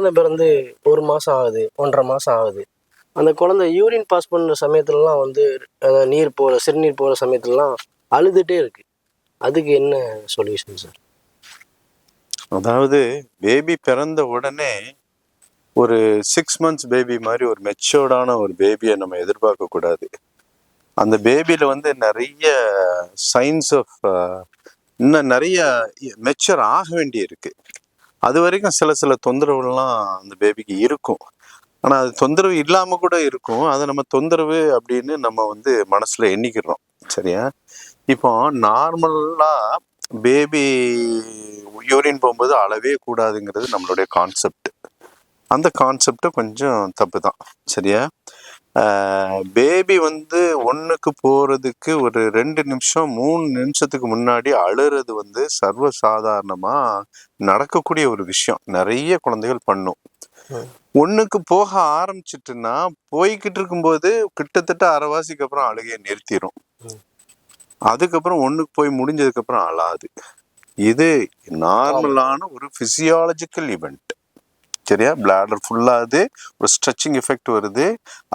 குழந்தை பிறந்து ஒரு மாதம் ஆகுது ஒன்றரை மாதம் ஆகுது. அந்த குழந்தை யூரின் பாஸ் பண்ணுற சமயத்துலலாம் வந்து நீர் போகிற சிறுநீர் போகிற சமயத்துலலாம் அழுதுகிட்டே இருக்கு. அதுக்கு என்ன சொல்யூஷன் சார் அதாவது பேபி பிறந்த உடனே ஒரு சிக்ஸ் மந்த்ஸ் பேபி மாதிரி ஒரு மெச்சோர்டான ஒரு பேபியை நம்ம எதிர்பார்க்க கூடாது. அந்த பேபியில வந்து நிறைய சைன்ஸ் ஆஃப் இன்னும் நிறைய மெச்சூர் ஆக வேண்டி இருக்குது அது வரைக்கும் சில சில தொந்தரவுலாம் அந்த பேபிக்கு இருக்கும். ஆனால் அது தொந்தரவு இல்லாமல் கூட இருக்கும். அதை நம்ம தொந்தரவு அப்படின்னு நம்ம வந்து மனசில் எண்ணிக்கிறோம். சரியா? இப்போ நார்மலாக பேபி யூரின் போகும்போது அளவே கூடாதுங்கிறது நம்மளுடைய கான்செப்ட் அந்த கான்செப்ட் கொஞ்சம் தப்பு தான் சரியா பேபி வந்து ஒன்றுக்கு போகிறதுக்கு ஒரு ரெண்டு நிமிஷம் மூணு நிமிஷத்துக்கு முன்னாடி அழுறது வந்து சர்வசாதாரணமாக நடக்கக்கூடிய ஒரு விஷயம். நிறைய குழந்தைகள் பண்ணும். ஒன்றுக்கு போக ஆரம்பிச்சிட்டுன்னா போய்கிட்டு இருக்கும்போது கிட்டத்தட்ட அரைவாசிக்கு அப்புறம் அழுகையை நிறுத்திடும். அதுக்கப்புறம் ஒன்றுக்கு போய் முடிஞ்சதுக்கப்புறம் அழாது. இது நார்மலான ஒரு ஃபிசியாலஜிக்கல் ஈவெண்ட் சரியா பிளாடர் ஃபுல்லாகுது ஒரு ஸ்ட்ரெச்சிங் எஃபெக்ட் வருது.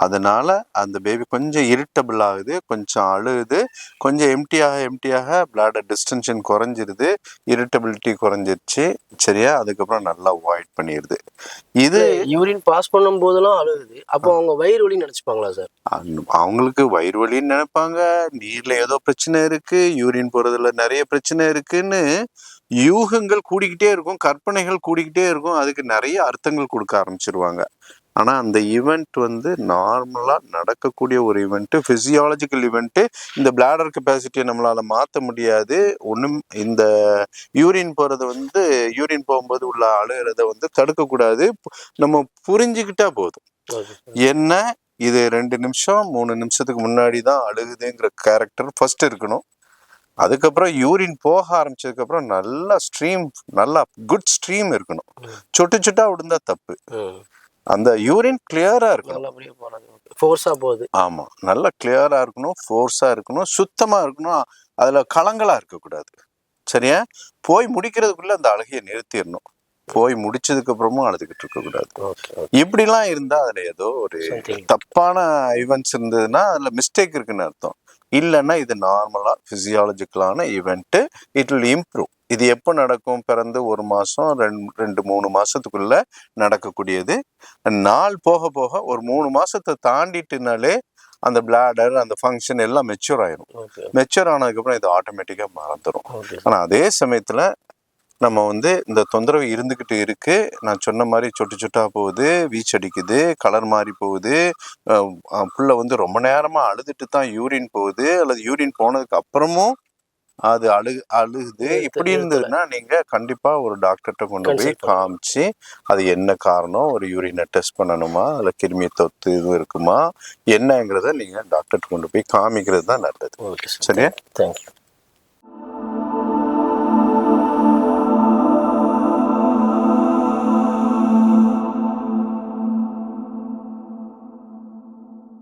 அதனால அந்த பேபி கொஞ்சம் இரிட்டபிள் ஆகுது கொஞ்சம் அழுகுது. கொஞ்சம் எம்டியாக எம்டியாக பிளாடர் டிஸ்டென்ஷன் குறைஞ்சிருது. இரிட்டபிலிட்டி குறைஞ்சிருச்சு. சரியா? அதுக்கப்புறம் நல்லா அவாய்ட் பண்ணிடுது. இது யூரின் பாஸ் பண்ணும் போதெல்லாம் அழுகுது. அப்போ அவங்க வயிறு வலி நினச்சிப்பாங்களா சார்? அவங்களுக்கு வயிறு வலின்னு நினைப்பாங்க. நீர்ல ஏதோ பிரச்சனை இருக்கு. யூரின் போறதுல நிறைய பிரச்சனை இருக்குன்னு யூகங்கள் கூடிக்கிட்டே இருக்கும் கற்பனைகள் கூடிக்கிட்டே இருக்கும். அதுக்கு நிறைய அர்த்தங்கள் கொடுக்க ஆரம்பிச்சிருவாங்க. ஆனால் அந்த ஈவெண்ட் வந்து நார்மலாக நடக்கக்கூடிய ஒரு ஈவெண்ட்டு ஃபிசியாலஜிக்கல் ஈவெண்ட்டு இந்த பிளாடர் கெப்பாசிட்டியை நம்மளால் மாற்ற முடியாது. ஒன்றும் இந்த யூரின் போகிறது வந்து யூரின் போகும்போது உள்ள அழுகிறத வந்து தடுக்கக்கூடாது. நம்ம புரிஞ்சுக்கிட்டா போதும். என்ன? இது ரெண்டு நிமிஷம் மூணு நிமிஷத்துக்கு முன்னாடி தான் அழுகுதுங்கிற கேரக்டர் ஃபர்ஸ்ட் இருக்கணும். அதுக்கப்புறம் யூரின் போக ஆரம்பிச்சதுக்கு அப்புறம் நல்லா ஸ்ட்ரீம் நல்லா குட் ஸ்ட்ரீம் இருக்கணும். சொட்டு சொட்டா விழுந்தா தப்பு. அந்த யூரின் கிளியரா இருக்கணும். போகிறாங்க ஃபோர்ஸாக போகுது. ஆமா. நல்லா கிளியரா இருக்கணும் ஃபோர்ஸா இருக்கணும் சுத்தமா இருக்கணும். அதுல கலங்களா இருக்கக்கூடாது. சரியா? போய் முடிக்கிறதுக்குள்ள அந்த அழுகையை நிறுத்திடணும். போய் முடிச்சதுக்கு அப்புறமும் அழுதுகிட்டு இருக்க கூடாது இப்படிலாம் இருந்தா அதுல ஏதோ ஒரு. தப்பான ஈவெண்ட்ஸ் இருந்ததுன்னா அதுல மிஸ்டேக் இருக்குன்னு அர்த்தம். இல்லைன்னா இது நார்மலா பிசியாலஜிக்கலான ஈவெண்ட் இட் வில் இம்ப்ரூவ் இது எப்போ நடக்கும்? பிறந்து ஒரு மாசம் ரெண்டு ரெண்டு மூணு மாசத்துக்குள்ள நடக்கக்கூடியது. நாள் போக போக ஒரு மூணு மாசத்தை தாண்டிட்டுனாலே அந்த பிளாடர் அந்த ஃபங்க்ஷன் எல்லாம் மெச்சூர் ஆயிரும். மெச்சூர் ஆனதுக்கப்புறம் இது ஆட்டோமேட்டிக்காக மறந்துடும் ஓகே ஆனா அதே சமயத்துல நம்ம வந்து இந்த தொந்தரவு இருந்துகிட்டு இருக்கு. நான் சொன்ன மாதிரி சொட்டு சொட்டா போகுது வீச்சடிக்குது கலர் மாறி போகுது. புள்ள வந்து ரொம்ப நேரமா அழுதுட்டு தான் யூரின் போகுது. அல்லது யூரின் போனதுக்கு அப்புறமும் அது அழு அழுகுது. இப்படி இருந்ததுன்னா நீங்க கண்டிப்பா ஒரு டாக்டர்கிட்ட கொண்டு போய். காமிச்சு அது என்ன காரணம்? ஒரு யூரினை டெஸ்ட் பண்ணணுமா? இல்ல கிருமி தொத்து இது இருக்குமா? என்னங்கிறத நீங்க டாக்டர்கிட்ட கொண்டு போய் காமிக்கிறது தான் நல்லது. சரியா? தேங்க்யூ